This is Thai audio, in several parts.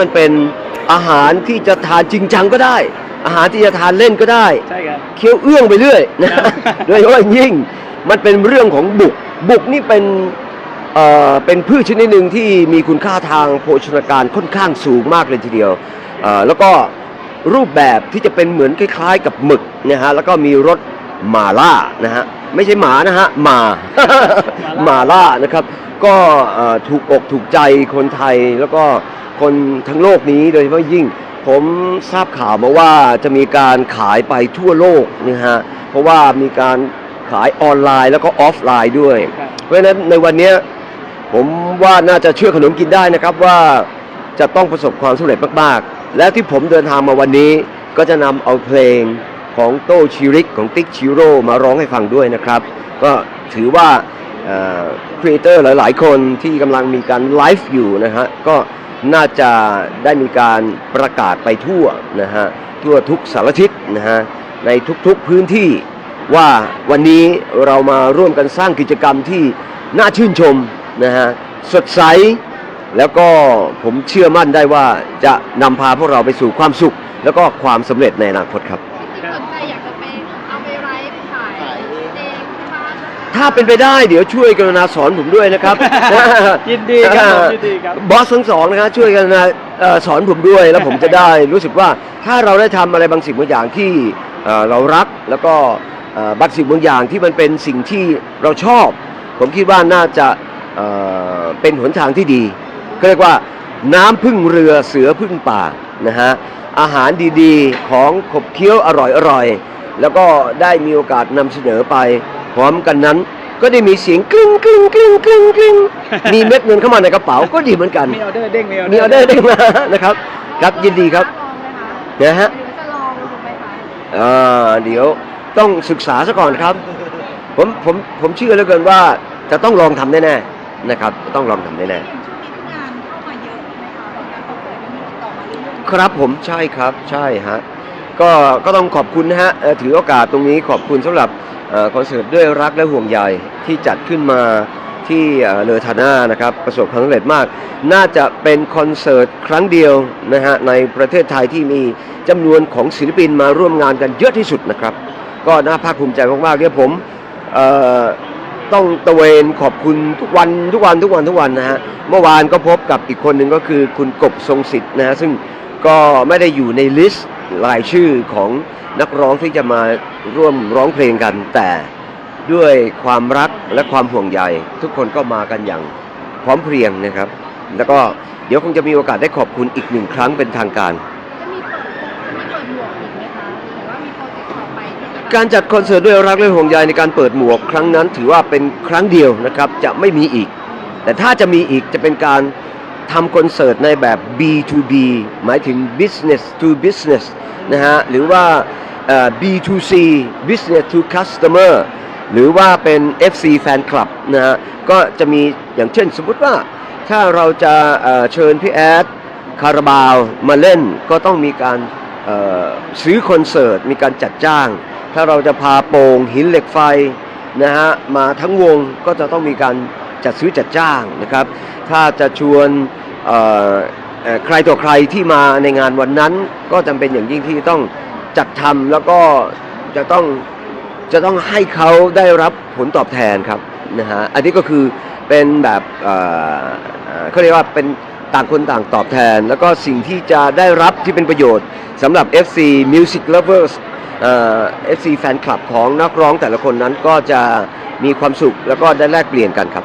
มันเป็นอาหารที่จะทานจริงจังก็ได้ อาหารที่จะทานเล่นก็ได้ ใช่ครับ เคี้ยวเอื้องไปเรื่อยนะครับโดยเฉพาะอย่างยิ่งมันเป็นเรื่องของบุก บุกนี่เป็นเอ่อเป็นพืชชนิดหนึ่งที่มีคุณค่าทางโภชนาการค่อนข้างสูงมากเลยทีเดียวเอ่อแล้วก็รูปแบบที่จะเป็นเหมือนคล้ายๆ กับหมึกนะฮะแล้วก็มีรสหมาล่านะฮะ ไม่ใช่หมานะฮะหมาหมาล่านะครับ ก็เอ่อถูกอกถูกใจคนไทยแล้วก็คนทั้งโลกนี้โดยเฉพาะยิ่ง ผมทราบข่าวมาว่าจะมีการขายไปทั่วโลกนะฮะเพราะว่ามีการขายออนไลน์แล้วก็ออฟไลน์ด้วยครับเพราะฉะนั้นในวันเนี้ยผมว่าน่าจะเชื่อขนมกินได้นะครับว่าจะต้องประสบความสำเร็จมาก ๆ และที่ผมเดินทางมาวันนี้ก็จะนำเอาเพลง ของโต้ชิริกของติ๊กชิโร่มาร้องให้ฟังด้วยนะครับ ก็ถือว่าครีเอเตอร์หลาย ๆ คนที่กำลังมีการไลฟ์อยู่นะฮะก็น่าจะได้มีการประกาศไปทั่วนะฮะทั่วทุกสารทิศนะฮะในทุกๆพื้นที่ว่าวันนี้เรามาร่วมกันสร้างกิจกรรมที่น่าชื่นชมนะฮะสดใสแล้วก็ผมเชื่อมั่นได้ว่าจะนำพาพวกเราไปสู่ความสุข แล้วก็ความสำเร็จในอนาคตครับ ที่สนใจอยากจะไปเอาไปไลฟ์ขายเองที่บ้าน ถ้าเป็นไปได้เดี๋ยวช่วยกรุณาสอนผมด้วยนะครับ ยินดีครับผมยินดีครับบอสทั้งสองนะครับช่วยกันนะเอ่อสอนผมด้วยแล้วผมจะได้ รู้สึกว่าถ้าเราได้ทำอะไรบางสิ่งบางอย่างที่เอ่อเรารักแล้วก็เอ่อบางสิ่งบางอย่างที่มันเป็นสิ่งที่เราชอบ ผมคิดว่าน่าจะเอ่อเป็นหนทางที่ดีก็เรียกว่าน้ำพึ่งเรือเสือพึ่งป่านะฮะอาหารดีๆ ของขบเคี้ยวอร่อยๆ แล้วก็ได้มีโอกาสนำเสนอไป พร้อมกันนั้น ก็ได้มีเสียงกริ้งกริ้งกริ้งกริ้งกริ้งมีเม็ดเงินเข้ามาในกระเป๋าก็ดีเหมือนกันมีออเดอร์เด้งมีออเดอร์มีออเดอร์ได้มานะครับ ครับยินดีครับลองไหมคะนะฮะ หรือจะลองถูกไหมคะอ่าเดี๋ยวต้องศึกษาซะก่อนครับ ผมผมผมเชื่อเหลือเกินว่าจะต้องลองทำแน่ๆนะครับต้องลองทำแน่อย่างช่วงนี้งานเข้ามาเยอะไหมคะงานคอนเสิร์ตมันมีติดต่อมาเรื่อยๆครับผมใช่ครับใช่ฮะก็ก็ต้องขอบคุณนะฮะเอ่อถือโอกาสตรงนี้ขอบคุณสำหรับเอ่อคอนเสิร์ตด้วยรักและห่วงใยที่จัดขึ้นมาที่เอ่อเลอทาน่านะครับประสบความสำเร็จมาก น่าจะเป็นคอนเสิร์ตครั้งเดียวนะฮะในประเทศไทยที่มีจำนวนของศิลปินมาร่วมงานกันเยอะที่สุดนะครับ ก็น่าภาคภูมิใจมากๆเนี่ยผมต้องตระเวนขอบคุณทุกวันทุกวันทุกวันทุกวันนะฮะเมื่อวานก็พบกับอีกคนหนึ่งก็คือคุณกบทรงสิทธิ์นะฮะซึ่งก็ไม่ได้อยู่ในลิสต์ รายชื่อของนักร้องที่จะมาร่วมร้องเพลงกัน แต่ด้วยความรักและความห่วงใย ทุกคนก็มากันอย่างพร้อมเพรียงนะครับ แล้วก็เดี๋ยวคงจะมีโอกาสได้ขอบคุณอีกหนึ่งครั้งเป็นทางการๆจะมีเปิดมีเปิดหมวกอีกไหมคะหรือว่ามีโปรเจกต์ต่อไปที่จะการจัดคอนเสิร์ตด้วยรักและห่วงใยในการเปิดหมวกครั้งนั้นถือว่าเป็นครั้งเดียวนะครับจะไม่มีอีก แต่ถ้าจะมีอีกจะเป็นการ ทำคอนเสิร์ตในแบบ B2B หมายถึง business to business นะฮะ หรือว่า B2C business to customer หรือว่าเป็น FC fan club นะฮะ ก็จะมีอย่างเช่นสมมติว่าถ้าเราจะเอ่อเชิญพี่แอดคาราบาวมาเล่นก็ต้องมีการซื้อคอนเสิร์ต มีการจัดจ้าง ถ้าเราจะพาโป่งหินเหล็กไฟนะฮะมาทั้งวงก็จะต้องมีการ จัดซื้อจัดจ้างนะครับ ถ้าจะชวนใครต่อใครที่มาในงานวันนั้น ก็จำเป็นอย่างยิ่งที่ต้องจัดทำแล้วก็จะต้องจะต้องให้เขาได้รับผลตอบแทนครับนะฮะอันนี้ก็คือเป็นแบบเขาเรียกว่าเป็นต่างคนต่างตอบแทน แล้วก็สิ่งที่จะได้รับที่เป็นประโยชน์สำหรับ FC Music Lovers เอ่อ FC แฟนคลับของนักร้องแต่ละคนนั้นก็จะมีความสุขแล้วก็ได้แลกเปลี่ยนกันครับ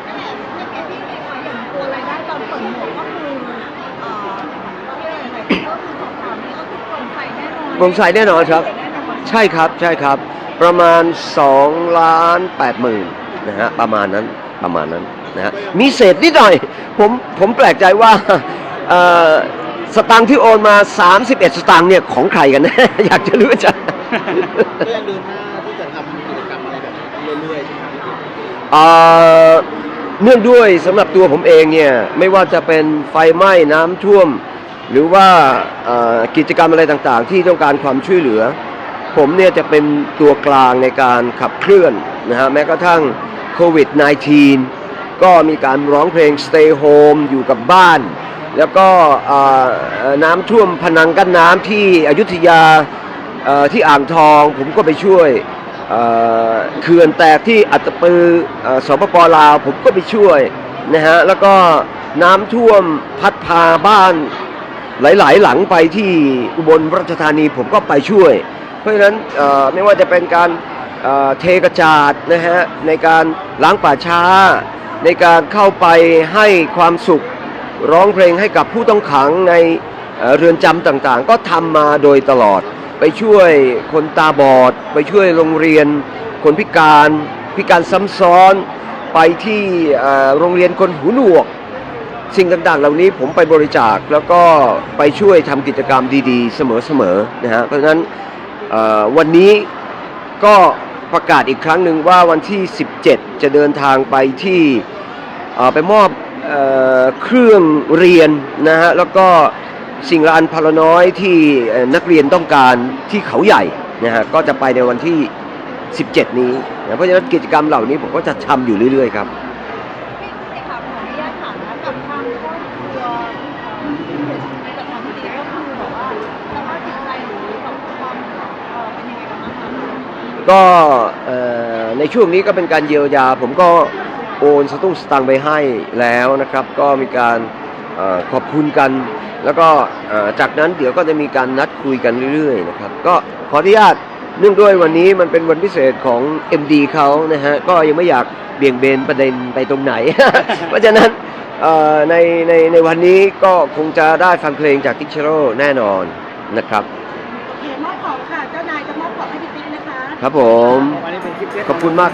โปร่งใสแน่นอนครับแน่นอนใช่ครับใช่ครับ ประมาณ2ล้าน8หมื่นนะฮะประมาณนั้นประมาณนั้นนะฮะมีเศษนิดหน่อย ผมผมแปลกใจว่าเอ่อสตางค์ที่โอนมา 31 สตางค์เนี่ยของใครกันแน่อยากจะรู้จังก็ยังเดินหน้าที่จะทำกิจกรรมอะไรแบบนี้เรื่อยๆใช่ไหมครับเอ่อเนื่องด้วยสำหรับตัวผมเองเนี่ยไม่ว่าจะเป็นไฟไหม้น้ำท่วม หรือว่ากิจกรรมอะไรต่างๆ ที่ต้องการความช่วยเหลือ ผมเนี่ยจะเป็นตัวกลางในการขับเคลื่อนนะฮะแม้กระทั่งโควิด -19 ก็มีการร้องเพลง Stay Home อยู่กับบ้าน แล้วก็น้ำท่วมพนังกั้นน้ำที่อยุธยาที่อ่างทอง ผมก็ไปช่วยเขื่อนแตกที่อัตปือสปปลาว ผมก็ไปช่วยนะฮะแล้วก็น้ำท่วมพัดพาบ้าน หลาย ๆ หลังไปที่อุบลราชธานีผมก็ไปช่วย เพราะฉะนั้นไม่ว่าจะเป็นการเเทกระจาดนะฮะในการล้างป่าช้า ในการเข้าไปให้ความสุขร้องเพลงให้กับผู้ต้องขังในเเรือนจำต่างๆ ก็ทำมาโดยตลอด ไปช่วยคนตาบอด ไปช่วยโรงเรียน คนพิการ พิการซ้ำซ้อน ไปที่โรงเรียนคนหูหนวก สิ่งต่างๆ เหล่านี้ผมไปบริจาคแล้วก็ไปช่วยทำกิจกรรมดีๆ เสมอๆนะฮะเพราะฉะนั้นวันนี้ก็ประกาศอีกครั้งหนึ่งว่าวันที่ 17 จะเดินทางไปที่ไปมอบเออเครื่องเรียนนะฮะแล้วก็สิ่งละอันพลน้อยที่นักเรียนต้องการที่เขาใหญ่นะฮะก็จะไปในวันที่ 17 นี้นะเพราะฉะนั้นกิจกรรมเหล่านี้ผมก็จะทำอยู่เรื่อยๆครับ พี่ค่ะขออนุญาตถามนะกับทางครอบครัวที่เสียชีวิตกับทางพี่ติ๊กก็คือแบบว่าสภาพจิตใจหรือแบบความเอ่อเป็นยังไงกันบ้างคะ ก็ในช่วงนี้ก็เป็นการเยียวยา ผมก็โอนสตุ้งสตังค์ไปให้แล้วนะครับ ก็มีการอขอบคุณกัน แล้วก็จากนั้นเดี๋ยวก็จะมีการนัดคุยกันเรื่อยๆนะครับก็ขออนุญาตเนื่องด้วยวันนี้มันเป็นวันพิเศษของ MD เขานะฮะก็ยังไม่อยากเบี่ยงเบนประเด็นไปตรงไหน เพราะฉะนั้นในในในวันนี้ก็คงจะได้ฟังเพลงจากทิชโร่แน่นอนนะครับ คะครับผม วันนี้เป็นคลิปเล็กขอบคุณมาก